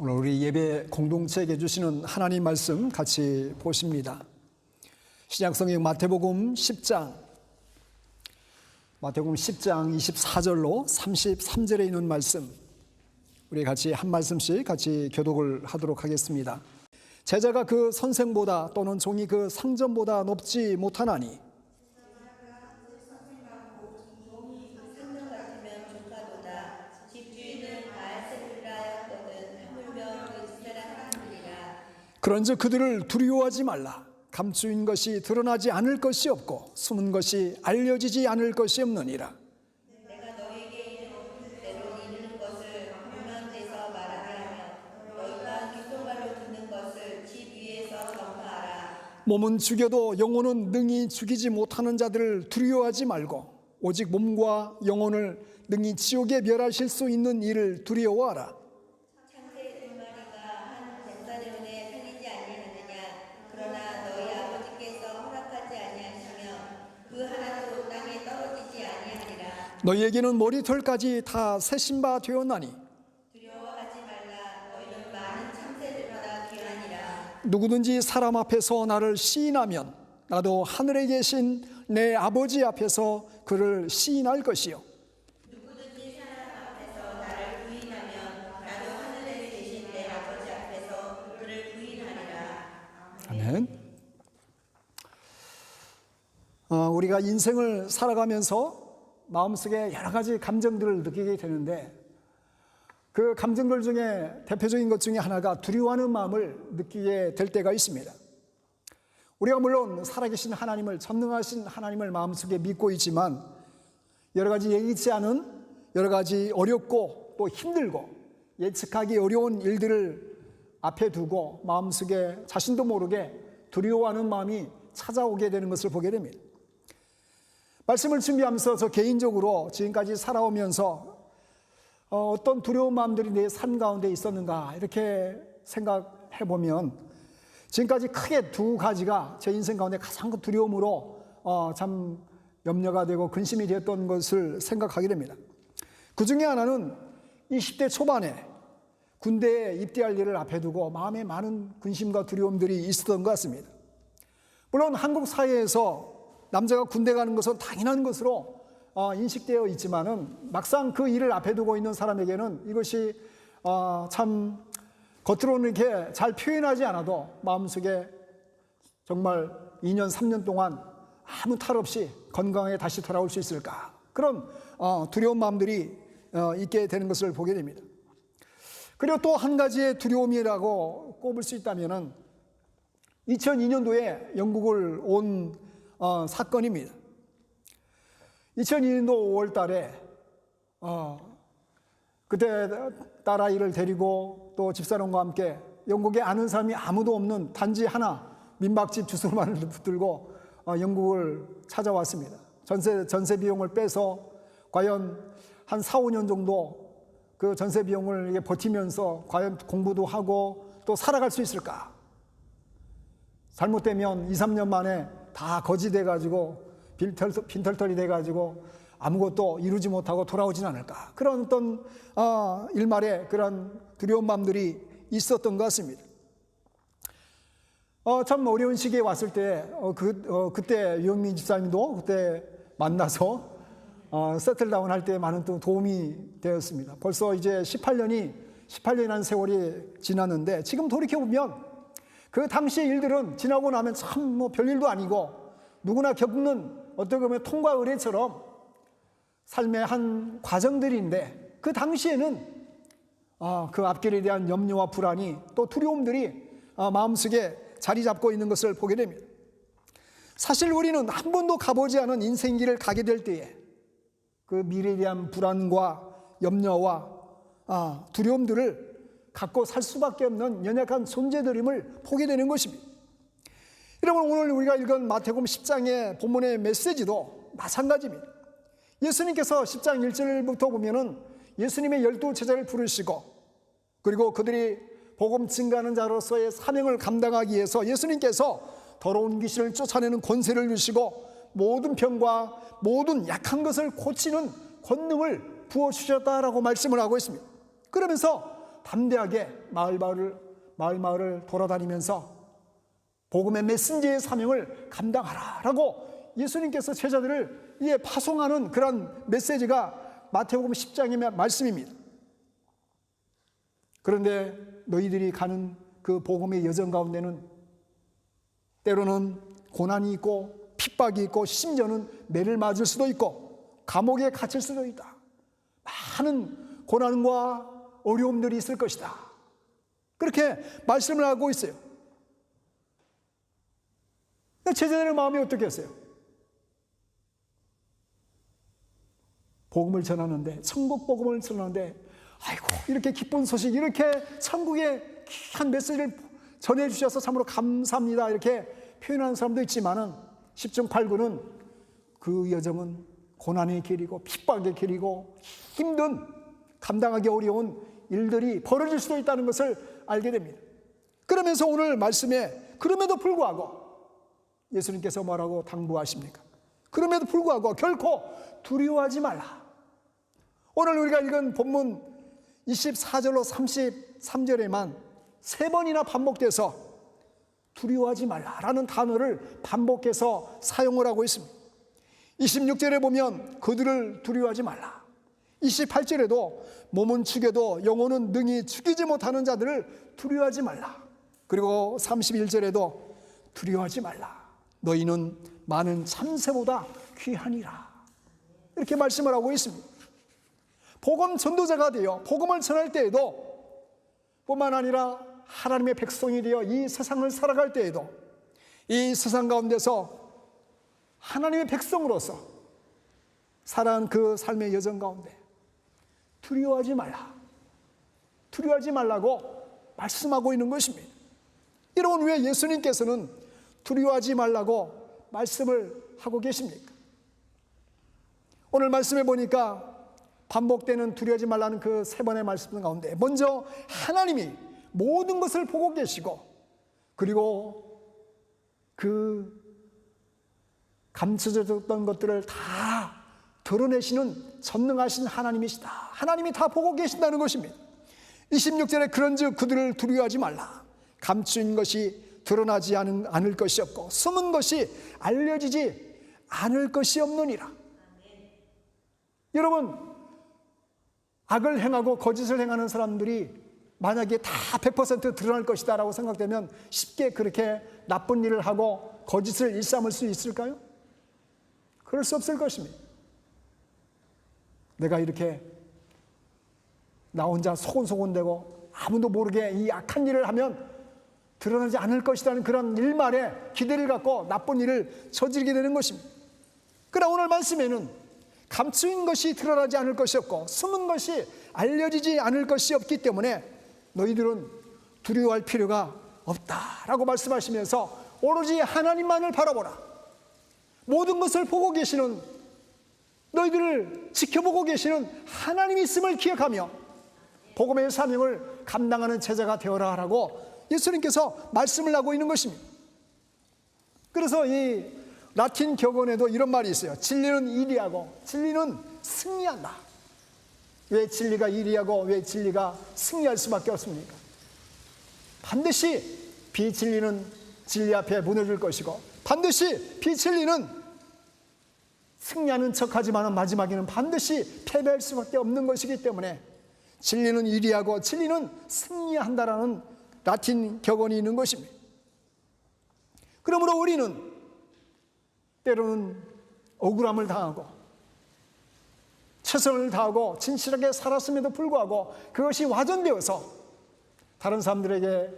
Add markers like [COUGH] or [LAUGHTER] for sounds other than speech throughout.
오늘 우리 예배 공동체에게 주시는 하나님 말씀 같이 보십니다. 신약성경 마태복음 10장 마태복음 10장 24절로 33절에 있는 말씀 우리 같이 한 말씀씩 같이 교독을 하도록 하겠습니다. 제자가 그 선생보다 또는 종이 그 상전보다 높지 못하나니 그런즉 그들을 두려워하지 말라. 감추인 것이 드러나지 않을 것이 없고 숨은 것이 알려지지 않을 것이 없느니라. 몸은 죽여도 영혼은 능히 죽이지 못하는 자들을 두려워하지 말고 오직 몸과 영혼을 능히 지옥에 멸하실 수 있는 일을 두려워하라. 창세 두 마리가 한 뱃사령에 살리지 아니하느냐 그러나 너희 아버지께서 허락하지 아니하시며 그 하나도 땅에 떨어지지 아니하니라 너희에게는 머리털까지 다 세신 바 되었나니. 누구든지 사람 앞에서 나를 시인하면 나도 하늘에 계신 내 아버지 앞에서 그를 시인할 것이요. 아멘. 어, 우리가 인생을 살아가면서 마음속에 여러 가지 감정들을 느끼게 되는데 그 감정들 중에 대표적인 것 중에 하나가 두려워하는 마음을 느끼게 될 때가 있습니다. 우리가 물론 살아계신 하나님을 전능하신 하나님을 마음속에 믿고 있지만 여러 가지 예기치 않은 여러 가지 어렵고 또 힘들고 예측하기 어려운 일들을 앞에 두고 마음속에 자신도 모르게 두려워하는 마음이 찾아오게 되는 것을 보게 됩니다. 말씀을 준비하면서 저 개인적으로 지금까지 살아오면서 어, 어떤 두려운 마음들이 내 삶 가운데 있었는가 이렇게 생각해 보면 지금까지 크게 두 가지가 제 인생 가운데 가장 큰 두려움으로 어, 참 염려가 되고 근심이 되었던 것을 생각하게 됩니다. 그 중에 하나는 20대 초반에 군대에 입대할 일을 앞에 두고 마음에 많은 근심과 두려움들이 있었던 것 같습니다. 물론 한국 사회에서 남자가 군대 가는 것은 당연한 것으로 어, 인식되어 있지만은 막상 그 일을 앞에 두고 있는 사람에게는 이것이 어, 참 겉으로는 이렇게 잘 표현하지 않아도 마음속에 정말 2년, 3년 동안 아무 탈 없이 건강에 다시 돌아올 수 있을까? 그런 어, 두려운 마음들이 어, 있게 되는 것을 보게 됩니다. 그리고 또 한 가지의 두려움이라고 꼽을 수 있다면은 2002년도에 영국을 온 어, 사건입니다. 2002년도 5월 달에 어, 그때 딸아이를 데리고 또 집사람과 함께 영국에 아는 사람이 아무도 없는 단지 하나 민박집 주소만을 [LAUGHS] 붙들고 어, 영국을 찾아왔습니다. 전세 전세 비용을 빼서 과연 한 4, 5년 정도 그 전세 비용을 버티면서 과연 공부도 하고 또 살아갈 수 있을까? 잘못되면 2, 3년 만에 다 거지돼 가지고 빈털, 빈털털이 돼 가지고 아무것도 이루지 못하고 돌아오진 않을까. 그런 어떤 어, 일말의 그런 두려운 마음들이 있었던 것 같습니다. 어, 참 어려운 시기에 왔을 때, 어, 그, 어, 그때 유영민 집사님도 그때 만나서 어, 세틀다운 할 때 많은 또 도움이 되었습니다. 벌써 이제 18년이, 18년이라는 세월이 지났는데 지금 돌이켜보면 그 당시의 일들은 지나고 나면 참 뭐 별일도 아니고 누구나 겪는 어떻게 보면 통과 의례처럼 삶의 한 과정들인데 그 당시에는 아, 그 앞길에 대한 염려와 불안이 또 두려움들이 아, 마음속에 자리 잡고 있는 것을 보게 됩니다. 사실 우리는 한 번도 가보지 않은 인생길을 가게 될 때에 그 미래에 대한 불안과 염려와 아, 두려움들을 갖고 살 수밖에 없는 연약한 존재들임을 보게 되는 것입니다. 여러분 오늘 우리가 읽은 마태복음 10장의 본문의 메시지도 마찬가지입니다. 예수님께서 10장 1절부터 보면은 예수님의 열두 제자를 부르시고 그리고 그들이 복음 증가하는 자로서의 사명을 감당하기 위해서 예수님께서 더러운 귀신을 쫓아내는 권세를 주시고 모든 병과 모든 약한 것을 고치는 권능을 부어 주셨다라고 말씀을 하고 있습니다. 그러면서 담대하게 마을 마을을 마을 마을을 돌아다니면서 복음의 메신저의 사명을 감당하라라고 예수님께서 제자들을 이에 파송하는 그런 메시지가 마태복음 10장의 말씀입니다. 그런데 너희들이 가는 그 복음의 여정 가운데는 때로는 고난이 있고 핍박이 있고 심지어는 매를 맞을 수도 있고 감옥에 갇힐 수도 있다. 많은 고난과 어려움들이 있을 것이다. 그렇게 말씀을 하고 있어요. 제자들의 마음이 어떻겠어요? 복음을 전하는데 천국 복음을 전하는데 아이고 이렇게 기쁜 소식 이렇게 천국의 귀한 메시지를 전해 주셔서 참으로 감사합니다 이렇게 표현하는 사람도 있지만은 10중 8구는 그 여정은 고난의 길이고 핍박의 길이고 힘든 감당하기 어려운 일들이 벌어질 수도 있다는 것을 알게 됩니다. 그러면서 오늘 말씀에 그럼에도 불구하고 예수님께서 뭐라고 당부하십니까? 그럼에도 불구하고 결코 두려워하지 말라. 오늘 우리가 읽은 본문 24절로 33절에만 세 번이나 반복돼서 두려워하지 말라라는 단어를 반복해서 사용을 하고 있습니다. 26절에 보면 그들을 두려워하지 말라. 28절에도 몸은 죽여도 영혼은 능히 죽이지 못하는 자들을 두려워하지 말라. 그리고 31절에도 두려워하지 말라. 너희는 많은 참새보다 귀하니라. 이렇게 말씀을 하고 있습니다. 복음 전도자가 되어 복음을 전할 때에도 뿐만 아니라 하나님의 백성이 되어 이 세상을 살아갈 때에도 이 세상 가운데서 하나님의 백성으로서 살아간 그 삶의 여정 가운데 두려워하지 말라. 두려워하지 말라고 말씀하고 있는 것입니다. 여러분, 왜 예수님께서는 두려워하지 말라고 말씀을 하고 계십니까? 오늘 말씀해 보니까 반복되는 두려워하지 말라는 그 세 번의 말씀 가운데 먼저 하나님이 모든 것을 보고 계시고 그리고 그 감춰졌던 것들을 다 드러내시는 전능하신 하나님이시다. 하나님이 다 보고 계신다는 것입니다. 26절에 그런즉 그들을 두려워하지 말라. 감추인 것이 드러나지 않은, 않을 것이 없고 숨은 것이 알려지지 않을 것이 없느니라. 여러분 악을 행하고 거짓을 행하는 사람들이 만약에 다 100% 드러날 것이다라고 생각되면 쉽게 그렇게 나쁜 일을 하고 거짓을 일삼을 수 있을까요? 그럴 수 없을 것입니다. 내가 이렇게 나 혼자 소곤소곤대고 아무도 모르게 이 악한 일을 하면 드러나지 않을 것이라는 그런 일말에 기대를 갖고 나쁜 일을 저지르게 되는 것입니다. 그러나 오늘 말씀에는 감추인 것이 드러나지 않을 것이 없고 숨은 것이 알려지지 않을 것이 없기 때문에 너희들은 두려워할 필요가 없다라고 말씀하시면서 오로지 하나님만을 바라보라. 모든 것을 보고 계시는 너희들을 지켜보고 계시는 하나님이 있음을 기억하며 복음의 사명을 감당하는 제자가 되어라 하라고 예수님께서 말씀을 하고 있는 것입니다. 그래서 이 라틴 격언에도 이런 말이 있어요. 진리는 이리하고 진리는 승리한다. 왜 진리가 이리하고 왜 진리가 승리할 수밖에 없습니까? 반드시 비진리는 진리 앞에 무너질 것이고 반드시 비진리는 승리하는 척하지만 마지막에는 반드시 패배할 수밖에 없는 것이기 때문에 진리는 이리하고 진리는 승리한다라는 라틴 격언이 있는 것입니다. 그러므로 우리는 때로는 억울함을 당하고 최선을 다하고 진실하게 살았음에도 불구하고 그것이 와전되어서 다른 사람들에게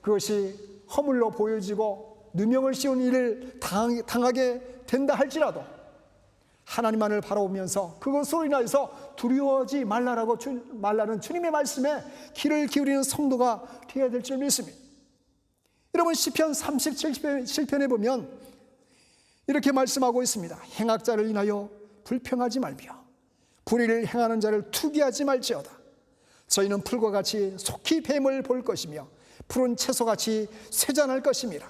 그것이 허물로 보여지고 누명을 씌운 일을 당하게 된다 할지라도 하나님만을 바라보면서 그것으로 인하여서 두려워하지 말라라고 주, 말라는 주님의 말씀에 귀를 기울이는 성도가 되어야 될 줄 믿습니다. 여러분 시편 37편에 보면 이렇게 말씀하고 있습니다. 행악자를 인하여 불평하지 말며 불의를 행하는 자를 투기하지 말지어다. 저희는 풀과 같이 속히 뱀을 볼 것이며 푸른 채소같이 쇠잔할 것임이라.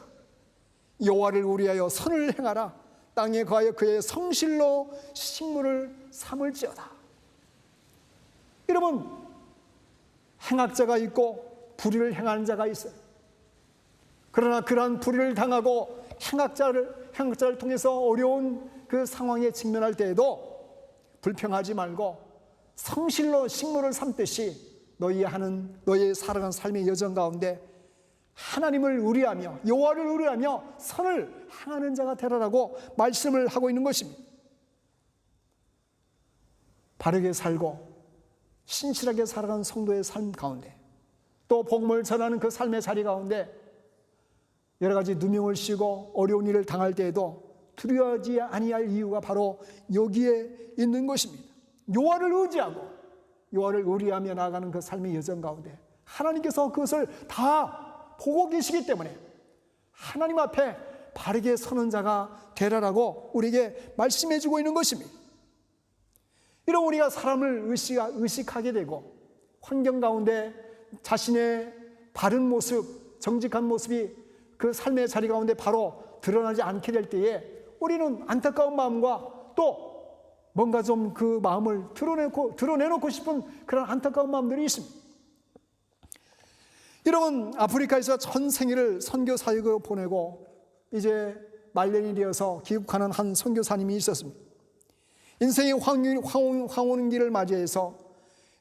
여호와를 우리하여 선을 행하라. 땅에 거하여 그의 성실로 식물을 삼을지어다. 여러분 행악자가 있고 불의를 행하는 자가 있어요. 그러나 그러한 불의를 당하고 행악자를 행악자를 통해서 어려운 그 상황에 직면할 때에도 불평하지 말고 성실로 식물을 삼듯이 너희 하는 너희의 살아간 삶의 여정 가운데 하나님을 의뢰하며 여호와를 의뢰하며 선을 행하는 자가 되라라고 말씀을 하고 있는 것입니다. 바르게 살고 신실하게 살아간 성도의 삶 가운데 또 복음을 전하는 그 삶의 자리 가운데 여러 가지 누명을 씌고 어려운 일을 당할 때에도 두려워하지 아니할 이유가 바로 여기에 있는 것입니다. 여호와를 의지하고 여호와를 의리하며 나아가는 그 삶의 여정 가운데 하나님께서 그것을 다 보고 계시기 때문에 하나님 앞에 바르게 서는 자가 되라라고 우리에게 말씀해 주고 있는 것입니다. 이런 우리가 사람을 의식, 의식하게 되고 환경 가운데 자신의 바른 모습, 정직한 모습이 그 삶의 자리 가운데 바로 드러나지 않게 될 때에 우리는 안타까운 마음과 또 뭔가 좀 그 마음을 드러내고, 드러내놓고 싶은 그런 안타까운 마음들이 있습니다. 여러분, 아프리카에서 전 생애를 선교 사역을 보내고 이제 말년이 되어서 귀국하는 한 선교사님이 있었습니다. 인생의 황, 황, 황혼기를 맞이해서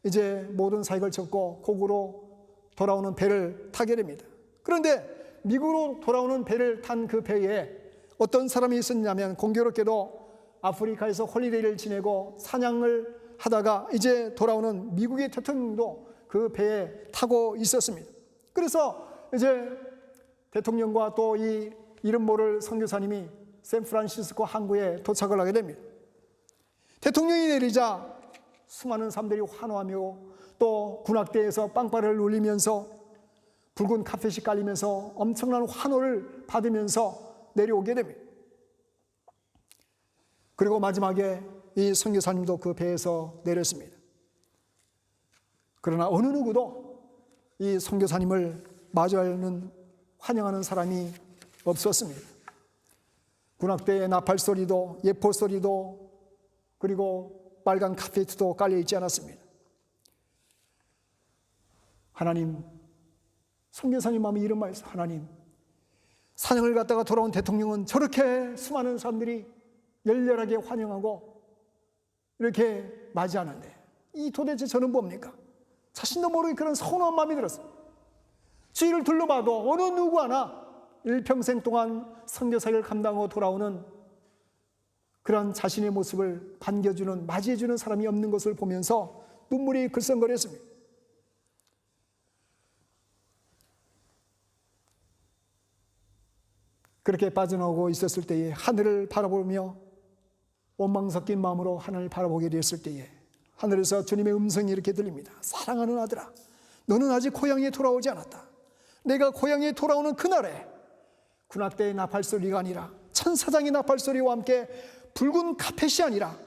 이제 모든 사역을 접고 고국으로 돌아오는 배를 타게 됩니다. 그런데 미국으로 돌아오는 배를 탄 그 배에 어떤 사람이 있었냐면 공교롭게도 아프리카에서 홀리데이를 지내고 사냥을 하다가 이제 돌아오는 미국의 대통령도 그 배에 타고 있었습니다. 그래서 이제 대통령과 또 이 이름 모를 선교사님이 샌프란시스코 항구에 도착을 하게 됩니다. 대통령이 내리자 수많은 사람들이 환호하며 또 군악대에서 빵빠레를 울리면서 붉은 카펫이 깔리면서 엄청난 환호를 받으면서 내려오게 됩니다. 그리고 마지막에 이 선교사님도 그 배에서 내렸습니다. 그러나 어느 누구도 이 선교사님을 마주하는 환영하는 사람이 없었습니다. 군악대의 나팔 소리도 예포 소리도 그리고 빨간 카페트도 깔려 있지 않았습니다. 하나님, 선교사님 마음에 이런 말씀, 하나님, 사냥을 갔다가 돌아온 대통령은 저렇게 수많은 사람들이 열렬하게 환영하고 이렇게 맞이하는데 이 도대체 저는 뭡니까? 자신도 모르게 그런 서운한 마음이 들었어요. 주위를 둘러봐도 어느 누구 하나 일평생 동안 선교사를 감당하고 돌아오는 그런 자신의 모습을 반겨주는 맞이해주는 사람이 없는 것을 보면서 눈물이 글썽거렸습니다. 그렇게 빠져나오고 있었을 때에 하늘을 바라보며 원망 섞인 마음으로 하늘을 바라보게 되었을 때에 하늘에서 주님의 음성이 이렇게 들립니다. 사랑하는 아들아, 너는 아직 고향에 돌아오지 않았다. 내가 고향에 돌아오는 그날에 군악대의 나팔 소리가 아니라 천사장의 나팔 소리와 함께 붉은 카펫이 아니라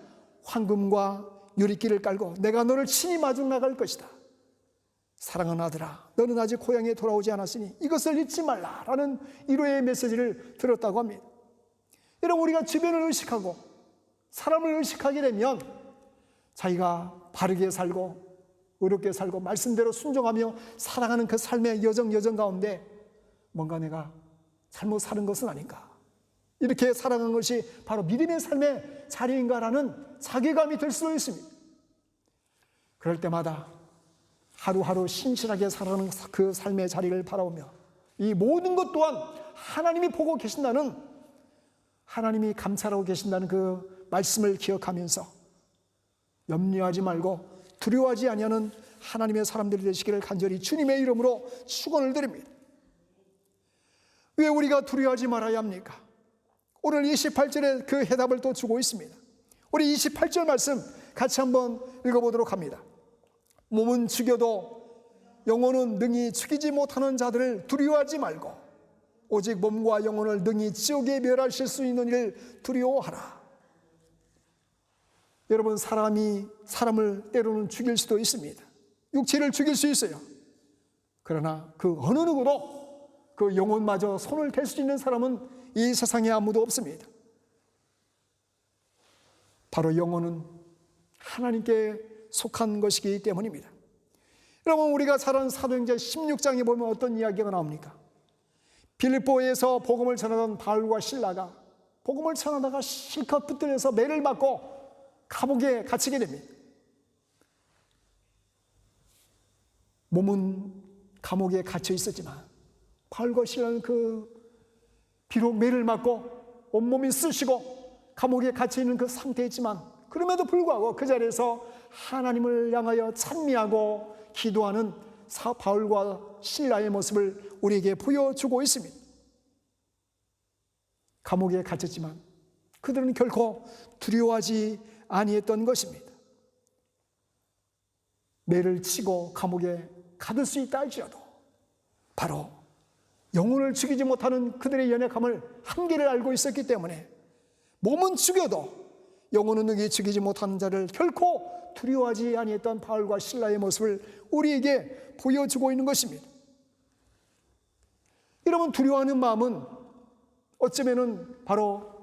황금과 유리끼를 깔고 내가 너를 친히 마중 나갈 것이다. 사랑하는 아들아, 너는 아직 고향에 돌아오지 않았으니 이것을 잊지 말라라는 위로의 메시지를 들었다고 합니다. 여러분 우리가 주변을 의식하고 사람을 의식하게 되면 자기가 바르게 살고 의롭게 살고 말씀대로 순종하며 살아가는 그 삶의 여정 여정 가운데 뭔가 내가 잘못 사는 것은 아닌가 이렇게 살아가는 것이 바로 믿음의 삶의 자리인가라는 자괴감이 들 수도 있습니다. 그럴 때마다 하루하루 신실하게 살아가는 그 삶의 자리를 바라보며 이 모든 것 또한 하나님이 보고 계신다는 하나님이 감찰하고 계신다는 그 말씀을 기억하면서 염려하지 말고 두려워하지 아니하는 하나님의 사람들이 되시기를 간절히 주님의 이름으로 축원을 드립니다. 왜 우리가 두려워하지 말아야 합니까? 오늘 28절에 그 해답을 또 주고 있습니다. 우리 28절 말씀 같이 한번 읽어보도록 합니다. 몸은 죽여도 영혼은 능히 죽이지 못하는 자들을 두려워하지 말고 오직 몸과 영혼을 능히 지옥에 멸하실 수 있는 일을 두려워하라. 여러분 사람이 사람을 때로는 죽일 수도 있습니다. 육체를 죽일 수 있어요. 그러나 그 어느 누구도 그 영혼마저 손을 댈 수 있는 사람은 이 세상에 아무도 없습니다. 바로 영혼은 하나님께 속한 것이기 때문입니다. 여러분 우리가 잘 아는 사도행전 16장에 보면 어떤 이야기가 나옵니까? 빌립보에서 복음을 전하던 바울과 신라가 복음을 전하다가 실컷 붙들려서 매를 맞고 감옥에 갇히게 됩니다. 몸은 감옥에 갇혀 있었지만 바울과 신라는 그 비록 매를 맞고 온몸이 쑤시고 감옥에 갇혀 있는 그 상태였지만 그럼에도 불구하고 그 자리에서 하나님을 향하여 찬미하고 기도하는 사 바울과 신라의 모습을 우리에게 보여주고 있습니다. 감옥에 갇혔지만 그들은 결코 두려워하지 아니했던 것입니다. 매를 치고 감옥에 가둘 수 있다 할지라도 바로 영혼을 죽이지 못하는 그들의 연약함을 한계를 알고 있었기 때문에 몸은 죽여도 영혼은 능히 죽이지 못하는 자를 결코 두려워하지 아니했던 바울과 신라의 모습을 우리에게 보여주고 있는 것입니다. 여러분 두려워하는 마음은 어쩌면은 바로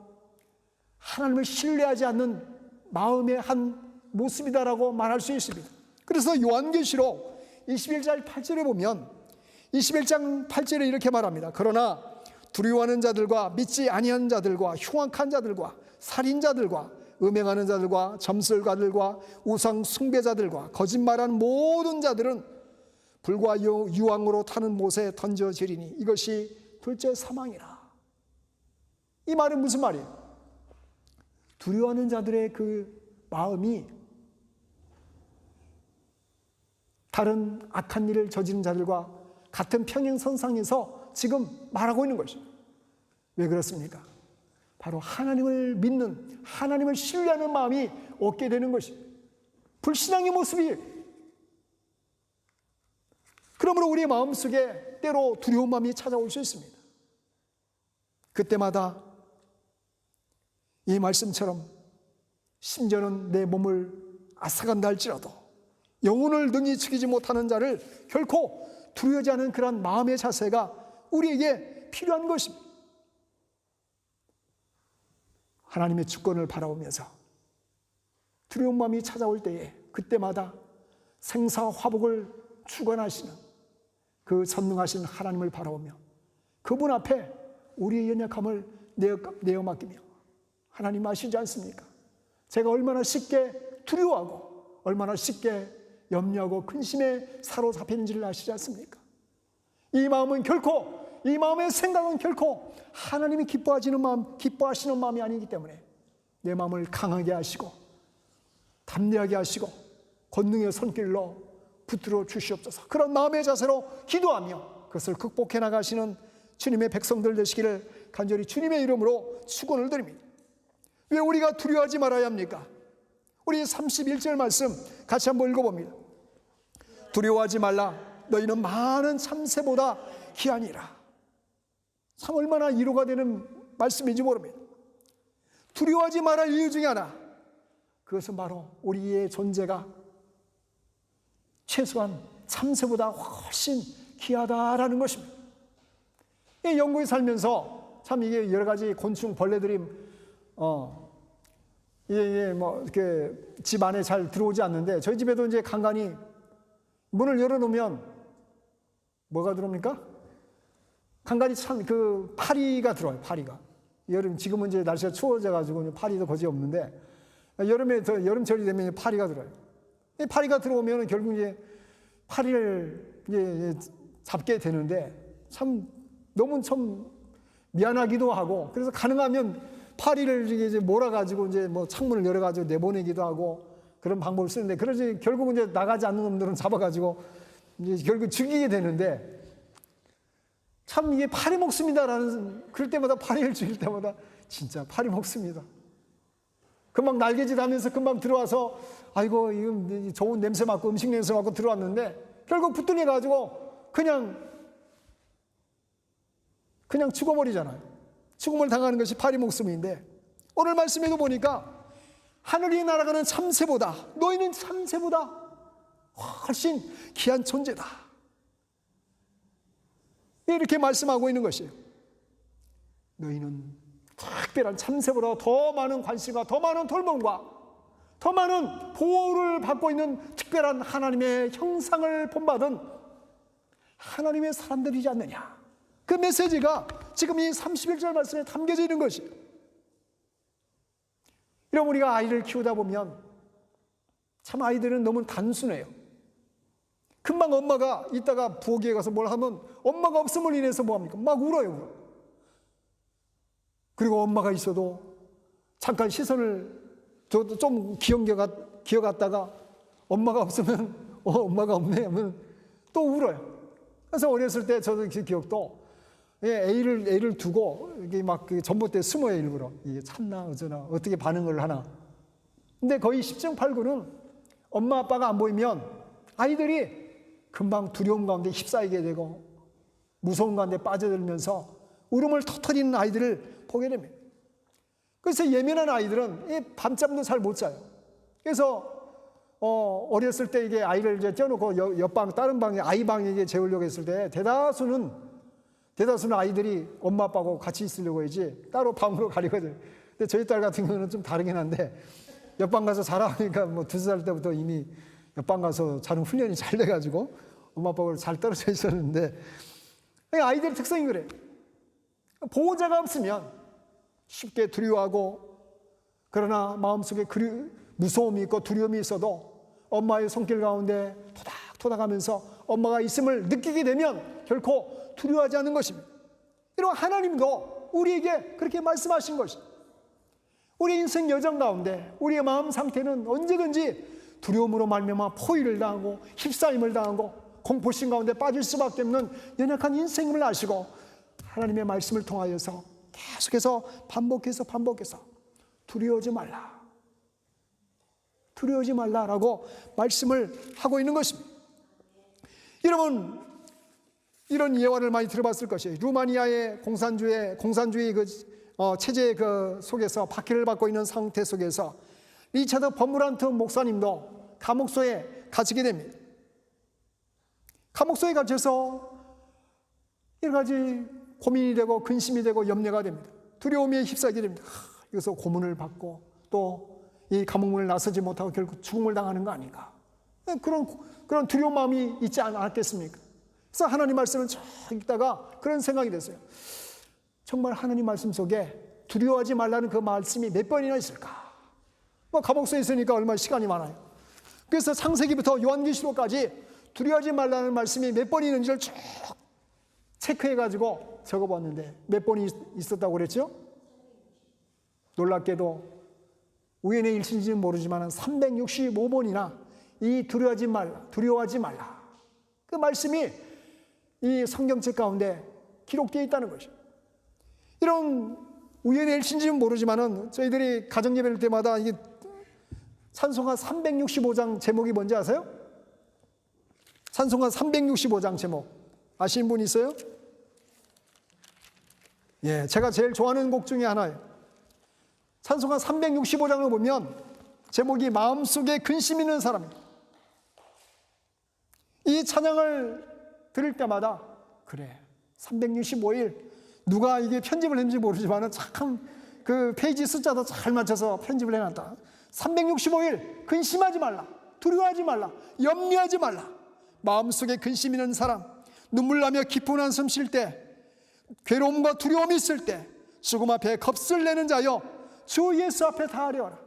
하나님을 신뢰하지 않는 마음의 한 모습이다라고 말할 수 있습니다. 그래서 요한계시록 21장 8절에 보면 21장 8절에 이렇게 말합니다. 그러나 두려워하는 자들과 믿지 아니한 자들과 흉악한 자들과 살인자들과 음행하는 자들과 점술가들과 우상 숭배자들과 거짓말하는 모든 자들은 불과 유- 유황으로 타는 못에 던져지리니 이것이 둘째 사망이라. 이 말은 무슨 말이에요? 두려워하는 자들의 그 마음이 다른 악한 일을 저지른 자들과 같은 평행선상에서 지금 말하고 있는 것이죠. 왜 그렇습니까? 바로 하나님을 믿는, 하나님을 신뢰하는 마음이 없게 되는 것이 불신앙의 모습이 그러므로 우리의 마음속에 때로 두려운 마음이 찾아올 수 있습니다. 그때마다 이 말씀처럼 심지어는 내 몸을 앗아간다 할지라도 영혼을 능히 죽이지 못하는 자를 결코 두려워하지 않은 그러한 마음의 자세가 우리에게 필요한 것입니다. 하나님의 주권을 바라보면서 두려운 마음이 찾아올 때에 그때마다 생사 화복을 주관하시는 그 전능하신 하나님을 바라보며 그분 앞에 우리의 연약함을 내어 맡기며 하나님 아시지 않습니까? 제가 얼마나 쉽게 두려워하고 얼마나 쉽게 염려하고 근심에 사로잡히는지를 아시지 않습니까? 이 마음은 결코 이 마음의 생각은 결코 하나님이 기뻐하시는 마음, 기뻐하시는 마음이 아니기 때문에 내 마음을 강하게 하시고 담대하게 하시고 권능의 손길로 붙들어 주시옵소서. 그런 마음의 자세로 기도하며 그것을 극복해 나가시는 주님의 백성들 되시기를 간절히 주님의 이름으로 축원을 드립니다. 왜 우리가 두려워하지 말아야 합니까? 우리 31절 말씀 같이 한번 읽어봅니다. 두려워하지 말라. 너희는 많은 참새보다 귀하니라. 참 얼마나 위로가 되는 말씀인지 모릅니다. 두려워하지 말할 이유 중에 하나. 그것은 바로 우리의 존재가 최소한 참새보다 훨씬 귀하다라는 것입니다. 이 영국에 살면서 참 이게 여러 가지 곤충, 벌레들이 어, 이게, 이게 뭐 이렇게 집 안에 잘 들어오지 않는데 저희 집에도 이제 간간히 문을 열어놓으면 뭐가 들어옵니까? 간간히 참 그 파리가 들어와요. 파리가 여름 지금은 이제 날씨가 추워져 가지고 파리도 거의 없는데 여름에 더 여름철이 되면 파리가 들어요. 이 파리가 들어오면 결국 이제 파리를 이제 잡게 되는데 참 너무 참 미안하기도 하고 그래서 가능하면 파리를 이제 몰아가지고 이제 뭐 창문을 열어가지고 내보내기도 하고 그런 방법을 쓰는데 그러지 결국은 이제 나가지 않는 놈들은 잡아가지고 이제 결국 죽이게 되는데 참 이게 파리 먹습니다라는 그럴 때마다 파리를 죽일 때마다 진짜 파리 먹습니다. 금방 날개짓 하면서 금방 들어와서 아이고 이거 좋은 냄새 맡고 음식 냄새 맡고 들어왔는데 결국 붙들려 가지고 그냥 그냥 죽어버리잖아요. 죽음을 당하는 것이 파리 목숨인데 오늘 말씀에도 보니까 하늘이 날아가는 참새보다 너희는 참새보다 훨씬 귀한 존재다. 이렇게 말씀하고 있는 것이에요. 너희는 특별한 참새보다 더 많은 관심과 더 많은 돌봄과 더 많은 보호를 받고 있는 특별한 하나님의 형상을 본받은 하나님의 사람들이지 않느냐. 그 메시지가 지금 이 31절 말씀에 담겨져 있는 것이에요. 이런 우리가 아이를 키우다 보면 참 아이들은 너무 단순해요. 금방 엄마가 이따가 부엌에 가서 뭘 하면 엄마가 없음을 인해서 뭐합니까? 막 울어요. 울어. 그리고 엄마가 있어도 잠깐 시선을 좀 기억겨 기어갔다가 엄마가 없으면 어, 엄마가 없네 하면 또 울어요. 그래서 어렸을 때 저도 그 기억도 예, 애를 애를 두고 이게 막그 전봇대 숨어요 일부러 이게 참나 어쩌나 어떻게 반응을 하나. 근데 거의 10중 8구는 엄마 아빠가 안 보이면 아이들이 금방 두려움 가운데 휩싸이게 되고 무서운 가운데 빠져들면서 울음을 터뜨리는 아이들을 보게 됩니다. 그래서 예민한 아이들은 이 밤잠도 잘 못 자요. 그래서 어, 어렸을 때 이게 아이를 이제 떼어놓고 여- 옆방 다른 방에 아이 방에 재우려고 했을 때 대다수는 대다수는 아이들이 엄마 아빠하고 같이 있으려고 하지 따로 방으로 가리거든. 근데 저희 딸 같은 경우는 좀 다르긴 한데 옆방 가서 자라니까 뭐두살 때부터 이미 옆방 가서 자는 훈련이 잘 돼가지고 엄마 아빠하고 잘 떨어져 있었는데 아이들의 특성이 그래. 보호자가 없으면 쉽게 두려워하고 그러나 마음속에 그리- 무서움이 있고 두려움이 있어도 엄마의 손길 가운데 토닥토닥하면서 엄마가 있음을 느끼게 되면 결코 두려워하지 않는 것입니다. 이런 하나님도 우리에게 그렇게 말씀하신 것입니다. 우리 인생 여정 가운데 우리의 마음 상태는 언제든지 두려움으로 말미암아 포위를 당하고 휩싸임을 당하고 공포심 가운데 빠질 수밖에 없는 연약한 인생임을 아시고 하나님의 말씀을 통하여서 계속해서 반복해서 반복해서 두려워하지 말라. 두려워하지 말라라고 말씀을 하고 있는 것입니다. 여러분 이런 예화를 많이 들어봤을 것이에요. 루마니아의 공산주의 공산주의 그 어, 체제 그 속에서 박해를 받고 있는 상태 속에서 리차드 버무란트 목사님도 감옥소에 갇히게 됩니다. 감옥소에 갇혀서 여러 가지 고민이 되고 근심이 되고 염려가 됩니다. 두려움에 휩싸이게 됩니다. 하, 여기서 고문을 받고 또 이 감옥문을 나서지 못하고 결국 죽음을 당하는 거 아닌가. 그런, 그런 두려운 마음이 있지 않았겠습니까? 그래서 하나님 말씀을 쭉 읽다가 그런 생각이 됐어요. 정말 하나님 말씀 속에 두려워하지 말라는 그 말씀이 몇 번이나 있을까? 뭐 감옥소에 있으니까 얼마나 시간이 많아요. 그래서 창세기부터 요한계시록까지 두려워하지 말라는 말씀이 몇번 있는지를 쭉 체크해가지고 적어봤는데 몇 번이 있었다고 그랬죠? 놀랍게도 우연의 일치인지는 모르지만 365번이나 이 두려워하지 말라, 두려워하지 말라. 그 말씀이 이 성경책 가운데 기록되어 있다는 것이죠. 이런 우연의 일치인지는 모르지만은 저희들이 가정 예배를 때마다 이게 찬송가 365장 제목이 뭔지 아세요? 찬송가 365장 제목 아시는 분 있어요? 예, 제가 제일 좋아하는 곡 중에 하나예요. 찬송가 365장을 보면 제목이 마음속에 근심 있는 사람입니다. 이 찬양을 들을 때마다 그래 365일 누가 이게 편집을 했는지 모르지만 참 그 페이지 숫자도 잘 맞춰서 편집을 해놨다. 365일 근심하지 말라. 두려워하지 말라. 염려하지 말라. 마음속에 근심 있는 사람 눈물 나며 깊은 한숨 쉴 때 괴로움과 두려움이 있을 때 죽음 앞에 겁을 내는 자여 주 예수 앞에 다하려라.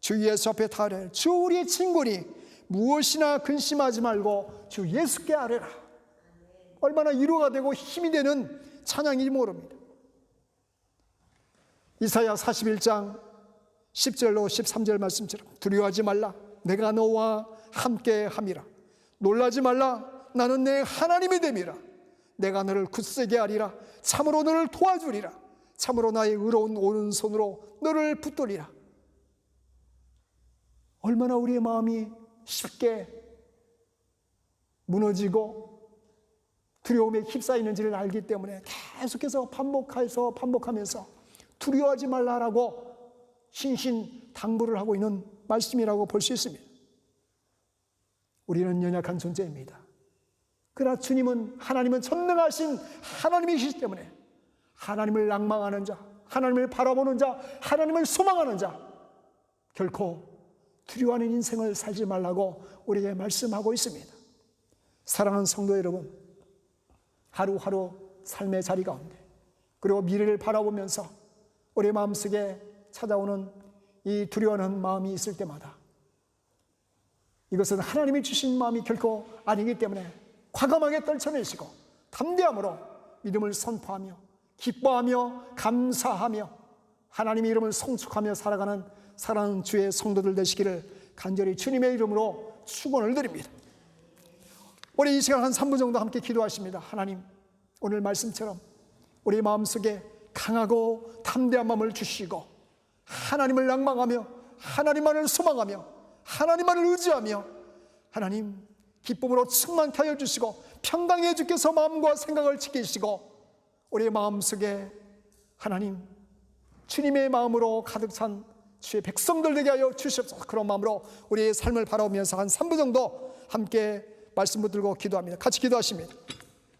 주 예수 앞에 다하려. 주 우리의 친구니 무엇이나 근심하지 말고 주 예수께 아뢰라. 얼마나 위로가 되고 힘이 되는 찬양인지 모릅니다. 이사야 41장 10절로 13절 말씀처럼 두려워하지 말라. 내가 너와 함께 함이라. 놀라지 말라. 나는 내 하나님이 됨이라. 내가 너를 굳세게 하리라. 참으로 너를 도와주리라. 참으로 나의 의로운 오른손으로 너를 붙들리라. 얼마나 우리의 마음이 쉽게 무너지고 두려움에 휩싸이는지를 알기 때문에 계속해서 반복해서 반복하면서 두려워하지 말라라고 신신 당부를 하고 있는 말씀이라고 볼 수 있습니다. 우리는 연약한 존재입니다. 그러나 주님은 하나님은 전능하신 하나님이시기 때문에 하나님을 낭망하는 자, 하나님을 바라보는 자, 하나님을 소망하는 자 결코 두려워하는 인생을 살지 말라고 우리에게 말씀하고 있습니다. 사랑하는 성도 여러분, 하루하루 삶의 자리 가운데 그리고 미래를 바라보면서 우리 마음속에 찾아오는 이 두려워하는 마음이 있을 때마다 이것은 하나님이 주신 마음이 결코 아니기 때문에 과감하게 떨쳐내시고 담대함으로 믿음을 선포하며 기뻐하며 감사하며 하나님의 이름을 성축하며 살아가는 사랑하는 주의 성도들 되시기를 간절히 주님의 이름으로 축원을 드립니다. 우리 이 시간 한 3분 정도 함께 기도하십니다. 하나님, 오늘 말씀처럼 우리 마음속에 강하고 담대한 마음을 주시고 하나님을 낭망하며 하나님만을 소망하며 하나님만을 의지하며 하나님 기쁨으로 충만케 하여 주시고 평강의 주께서 마음과 생각을 지키시고 우리 마음속에 하나님 주님의 마음으로 가득 찬 주의 백성들 되게 하여 주시옵소서 그런 마음으로 우리의 삶을 바라보면서 한 3분 정도 함께 말씀 붙들고 기도합니다. 같이 기도하십니다